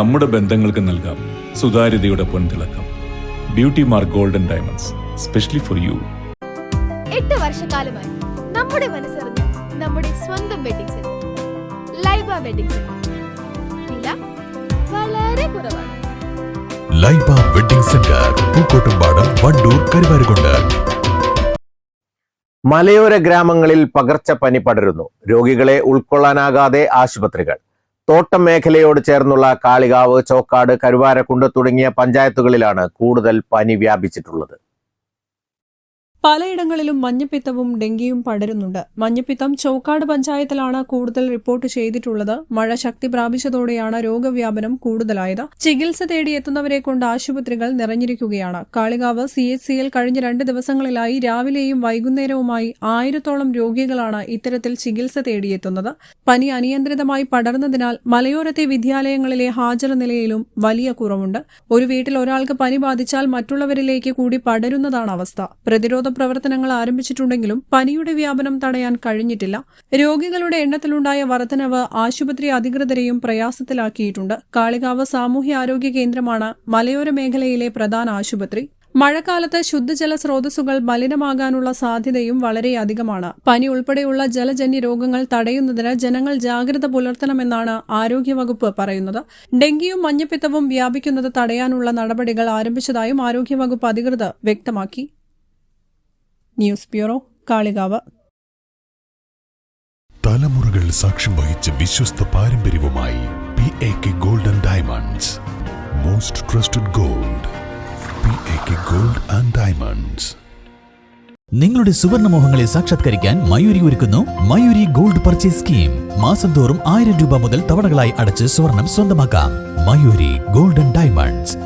നമ്മുടെ ബന്ധങ്ങൾക്ക് നൽകാം. സുതാര്യതയുടെ പൊൻതിളക്കം. Beauty Mark Golden Diamonds specially for you എട്ട് വർഷക്കാലമായി നമ്മുടെ മനസ്സറിഞ്ഞ് നമ്മുടെ സ്വന്തം wedding centre Laiba wedding centre വില വളരെ കുറവാണ്. Laiba wedding centre Pookkottumpadam Wandoor Karuvarakundu. മലയോര ഗ്രാമങ്ങളിൽ പകർച്ചപ്പനി പടരുന്നു. രോഗികളെ ഉൾക്കൊള്ളാനാകാതെ ആശുപത്രികൾ. തോട്ടം മേഖലയോട് ചേർന്നുള്ള കാളികാവ് ചോക്കാട് കരുവാരക്കുണ്ട് തുടങ്ങിയ പഞ്ചായത്തുകളിലാണ് കൂടുതൽ പനി വ്യാപിച്ചിട്ടുള്ളത്. പലയിടങ്ങളിലും മഞ്ഞപ്പിത്തവും ഡെങ്കിയും പടരുന്നുണ്ട്. മഞ്ഞപ്പിത്തം ചോക്കാട് പഞ്ചായത്തിലാണ് കൂടുതൽ റിപ്പോർട്ട് ചെയ്തിട്ടുള്ളത്. മഴ ശക്തി പ്രാപിച്ചതോടെയാണ് രോഗവ്യാപനം കൂടുതലായത്. ചികിത്സ തേടി എത്തുന്നവരെ കൊണ്ട് ആശുപത്രികൾ നിറഞ്ഞിരിക്കുകയാണ്. കാളികാവ് സി എച്ച് സിയിൽ കഴിഞ്ഞ രണ്ട് ദിവസങ്ങളിലായി രാവിലെയും വൈകുന്നേരവുമായി ആയിരത്തോളം രോഗികളാണ് ഇത്തരത്തിൽ ചികിത്സ തേടിയെത്തുന്നത്. പനി അനിയന്ത്രിതമായി പടർന്നതിനാൽ മലയോരത്തെ വിദ്യാലയങ്ങളിലെ ഹാജർ നിലയിലും വലിയ കുറവുണ്ട്. ഒരു വീട്ടിൽ ഒരാൾക്ക് പനി ബാധിച്ചാൽ മറ്റുള്ളവരിലേക്ക് കൂടി പടരുന്നതാണ് അവസ്ഥ. പ്രതിരോധ പ്രവർത്തനങ്ങൾ ആരംഭിച്ചിട്ടുണ്ടെങ്കിലും പനിയുടെ വ്യാപനം തടയാൻ കഴിഞ്ഞിട്ടില്ല. രോഗികളുടെ എണ്ണത്തിലുണ്ടായ വർധനവ് ആശുപത്രി അധികൃതരെയും പ്രയാസത്തിലാക്കിയിട്ടുണ്ട്. കാളികാവ് സാമൂഹ്യ ആരോഗ്യ കേന്ദ്രമാണ് മലയോര മേഖലയിലെ പ്രധാന ആശുപത്രി. മഴക്കാലത്ത് ശുദ്ധജല സ്രോതസ്സുകൾ മലിനമാകാനുള്ള സാധ്യതയും വളരെയധികമാണ് പനി ഉൾപ്പെടെയുള്ള ജലജന്യ രോഗങ്ങൾ തടയുന്നതിന് ജനങ്ങൾ ജാഗ്രത പുലർത്തണമെന്നാണ് ആരോഗ്യവകുപ്പ് പറയുന്നത്. ഡെങ്കിയും മഞ്ഞപ്പിത്തവും വ്യാപിക്കുന്നത് തടയാനുള്ള നടപടികൾ ആരംഭിച്ചതായും ആരോഗ്യവകുപ്പ് അധികൃതർ വ്യക്തമാക്കി. News bureau Kalikavu. തലമുറകൾ സാക്ഷ്യം വഹിച്ച വിശ്വസ്ത പാരമ്പര്യവുമായി P A K Golden Diamonds most trusted gold P A K Gold and Diamonds നിങ്ങളുടെ സുവർണമോഹങ്ങളെ സാക്ഷാത്കരിക്കാൻ മയൂരി ഒരുക്കുന്നു മയൂരി ഗോൾഡ് പർച്ചേസ് സ്കീം മാസം തോറും ആയിരം രൂപ മുതൽ തവണകളായി അടച്ച് സ്വർണം സ്വന്തമാക്കാം. Mayuri golden diamonds